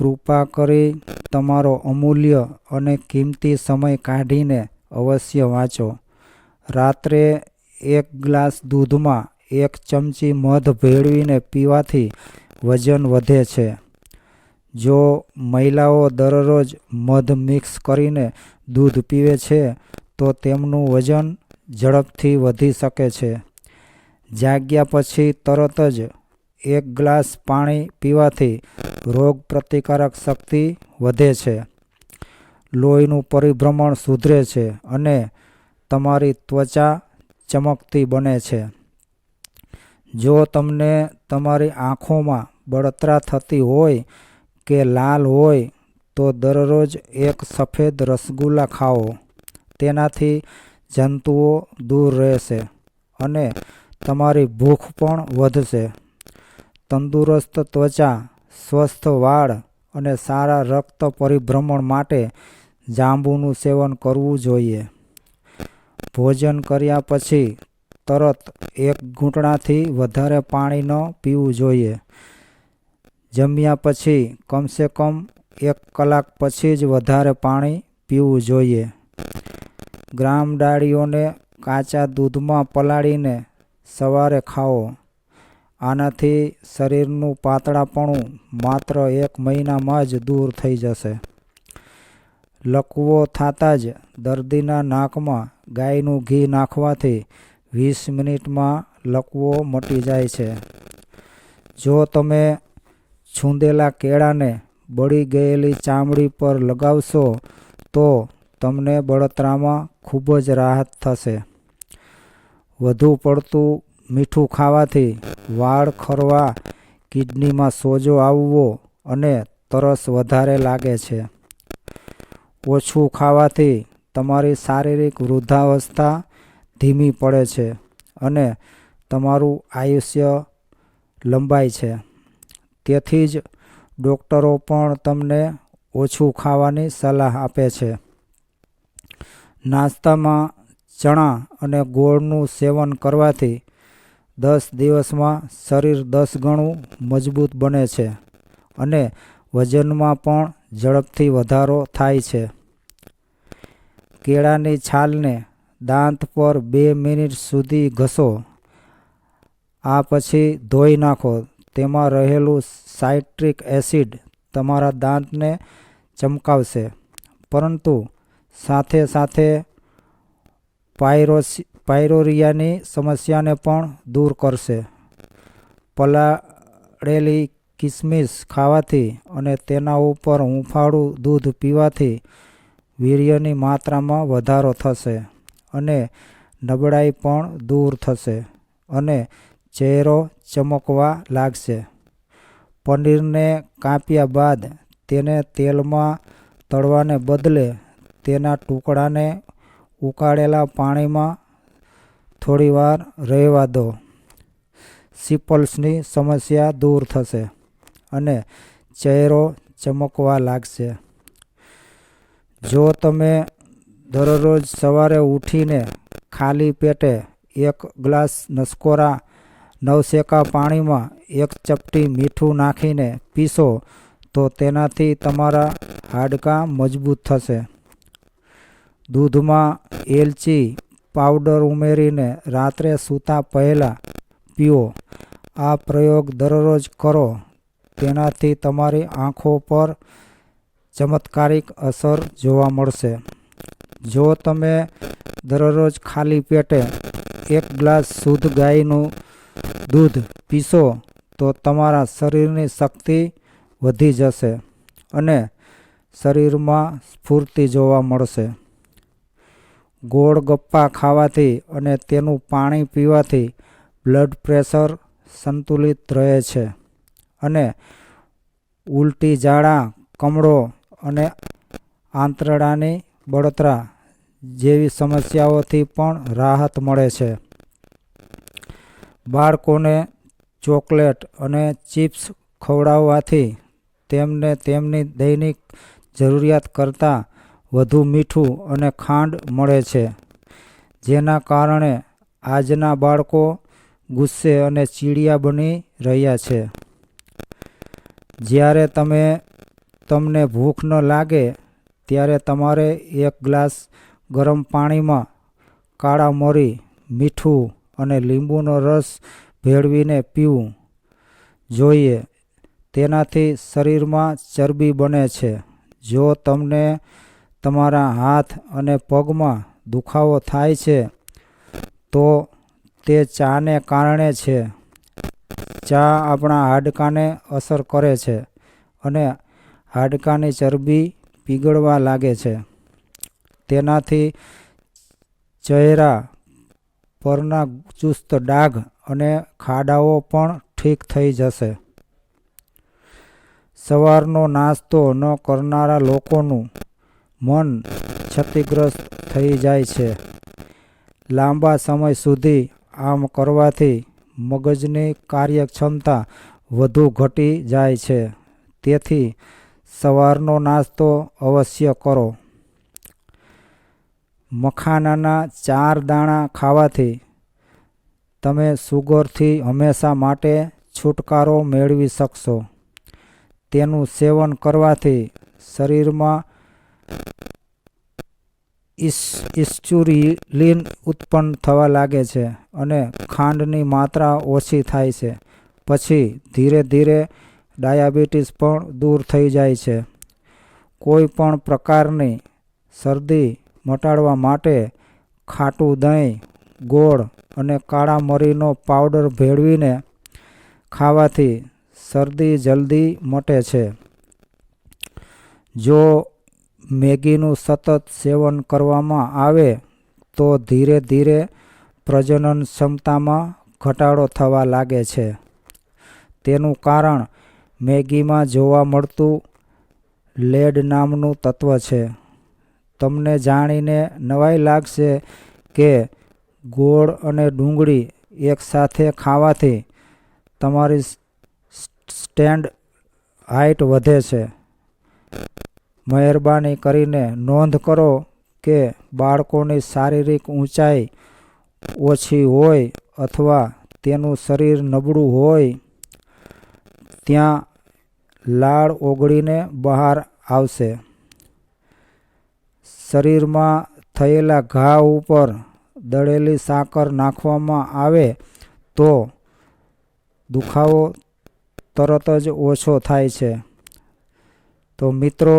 કૃપા કરી તમારો અમૂલ્ય અને કિંમતી સમય કાઢીને અવશ્ય વાંચો. રાત્રે એક ગ્લાસ દૂધમાં એક ચમચી મધ ભેળવીને પીવાથી વજન વધે છે. જો મહિલાઓ દરરોજ મધ મિક્સ કરીને દૂધ પીવે છે, તો તેમનું વજન ઝડપથી વધી શકે છે. જાગ્યા પછી તરત જ એક ગ્લાસ પાણી પીવાથી રોગ પ્રતિકારક શક્તિ વધે છે. લોહીનું પરિભ્રમણ સુધરે છે અને તમારી ત્વચા ચમકતી બને છે. જો તમને તમારી આંખોમાં બળતરા થતી હોય કે લાલ હોય, તો દરરોજ એક સફેદ રસગુલ્લા ખાઓ. તેનાથી જંતુઓ દૂર રહેશે અને તમારી ભૂખ પણ વધશે. તંદુરસ્ત ત્વચા, સ્વસ્થ વાળ અને સારા રક્ત પરિભ્રમણ માટે જાંબુનું સેવન કરવું જોઈએ. ભોજન કર્યા પછી તરત એક ઘૂંટણાથી વધારે પાણી ન પીવું જોઈએ. જમ્યા પછી કમસે કમ એક કલાક પછી જ વધારે પાણી પીવું જોઈએ. ગ્રામ ડાળીઓને કાચા દૂધમાં પલાળીને સવારે ખાઓ. આનાથી શરીરનું પાતળાપણું માત્ર એક મહિનામાં જ દૂર થઈ જશે. લકવો થતાં જ દર્દીના નાકમાં ગાયનું ઘી નાખવાથી વીસ મિનિટમાં લકવો મટી જાય છે. જો તમે છૂંદેલા કેળાને બળી ગયેલી ચામડી પર લગાવશો, તો તમને બળતરામાં ખૂબ જ રાહત થશે. વધુ પડતું મીઠું ખાવાથી વાળ ખરવા, કિડનીમાં સોજો આવવો અને તરસ વધારે લાગે છે. ઓછું ખાવાથી તમારી શારીરિક વૃદ્ધાવસ્થા ધીમી પડે છે અને તમારું આયુષ્ય લંબાય છે. તેથી જ ડૉક્ટરો પણ તમને ઓછું ખાવાની સલાહ આપે છે. નાસ્તામાં ચણા અને ગોળનું સેવન કરવાથી દસ દિવસમાં શરીર દસ ગણું મજબૂત બને છે અને વજનમાં પણ ઝડપથી વધારો થાય છે. કેળાની છાલને દાંત પર બે મિનિટ સુધી ઘસો, આ પછી ધોઈ નાખો. તેમાં રહેલું સાઇટ્રિક એસિડ તમારા દાંતને ચમકાવશે. પરંતુ સાથે સાથે પાયરોસી પાયરોરિયાની સમસ્યાને પણ દૂર કરશે. પલાળેલી કિસમિસ ખાવાથી અને તેના ઉપર હૂંફાળું દૂધ પીવાથી વીર્યની માત્રામાં વધારો થશે અને નબળાઈ પણ દૂર થશે અને ચહેરો ચમકવા લાગશે. પનીરને કાપ્યા બાદ તેને તેલમાં તળવાને બદલે તેના ટુકડાને ઉકાળેલા પાણીમાં થોડીવાર રહેવા દો. સિપલ્સની સમસ્યા દૂર થશે અને ચહેરો ચમકવા લાગશે. જો તમે દરરોજ સવારે ઉઠીને ખાલી પેટે એક ગ્લાસ નસકોરા નવશેકા પાણીમાં એક ચપટી મીઠું નાખીને પીશો, તો તેનાથી તમારા હાડકાં મજબૂત થશે. દૂધમાં એલચી પાવડર ઉમેરીને રાત્રે સૂતા પહેલાં પીઓ. આ પ્રયોગ દરરોજ કરો. તેનાથી તમારી આંખો પર ચમત્કારિક અસર જોવા મળશે. જો તમે દરરોજ ખાલી પેટે એક ગ્લાસ શુદ્ધ ગાયનું દૂધ પીશો, તો તમારા શરીરની શક્તિ વધી જશે અને શરીરમાં સ્ફૂર્તિ જોવા મળશે. ગોળ ગપ્પા ખાવાથી અને તેનું પાણી પીવાથી બ્લડ પ્રેશર સંતુલિત રહે છે અને ઉલટી ઝાડા, કમળો અને આંતરડાની બળતરા જેવી સમસ્યાઓથી પણ રાહત મળે છે. બાળકોને ચોકલેટ અને ચિપ્સ ખવડાવવાથી તેમને તેમની દૈનિક જરૂરિયાત કરતાં વધુ મીઠું અને ખાંડ મળે છે, જેના કારણે આજના બાળકો ગુસ્સે અને ચીડિયા બની રહ્યા છે. જ્યારે તમે, તમને ભૂખ ન લાગે, ત્યારે તમારે એક ગ્લાસ ગરમ પાણીમાં કાળા મરી, મીઠું અને લીંબુનો રસ ભેળવીને પીવું જોઈએ. તેનાથી શરીરમાં ચરબી બને છે. જો તમને તમારા હાથ અને પગમાં દુખાવો થાય છે, તો તે ચાને કારણે છે. ચા આપણા હાડકાને અસર કરે છે અને હાડકાની ચરબી પીગળવા લાગે છે. તેનાથી ચહેરા પરના ચુસ્ત ડાઘ અને ખાડાઓ પણ ઠીક થઈ જશે. સવારનો નાસ્તો ન કરનારા લોકોનું મન ક્ષતિગ્રસ્ત થઈ જાય છે. લાંબા સમય સુધી આમ કરવાથી મગજની કાર્યક્ષમતા વધુ ઘટી જાય છે. તેથી સવારનો નાસ્તો અવશ્ય કરો. મખાનાના ચાર દાણા ખાવાથી તમે સુગરથી હંમેશા માટે છુટકારો મેળવી શકશો. તેનું સેવન કરવાથી શરીરમાં ઇસ્ચ્યુરિલિન ઉત્પન્ન થવા લાગે છે અને ખાંડની માત્રા ઓછી થાય છે. પછી ધીરે ધીરે ડાયાબિટીસ પણ દૂર થઈ જાય છે. કોઈ પણ પ્રકારની શરદી મટાડવા માટે ખાટું દહીં, ગોળ અને કાળા મરીનો પાવડર ભેળવીને ખાવાથી શરદી જલ્દી મટે છે. જો મેગીનું સતત સેવન કરવામાં આવે, તો ધીરે ધીરે પ્રજનન ક્ષમતામાં ઘટાડો થવા લાગે છે. તેનું કારણ મેગીમાં જોવા મળતું લેડ નામનું તત્વ છે. તમને જાણીને નવાઈ લાગશે કે ગોળ અને ડુંગળી એકસાથે ખાવાથી તમારી સ્ટેન્ડ હાઇટ વધે છે. મહેરબાની કરીને નોંધ કરો કે બાળકોની શારીરિક ઊંચાઈ ઓછી હોય અથવા તેનું શરીર નબળું હોય, ત્યાં લાળ ઓગળીને બહાર આવશે. શરીરમાં થયેલા ઘા ઉપર દળેલી સાકર નાખવામાં આવે તો દુખાવો તરત જ ઓછો થાય છે. તો મિત્રો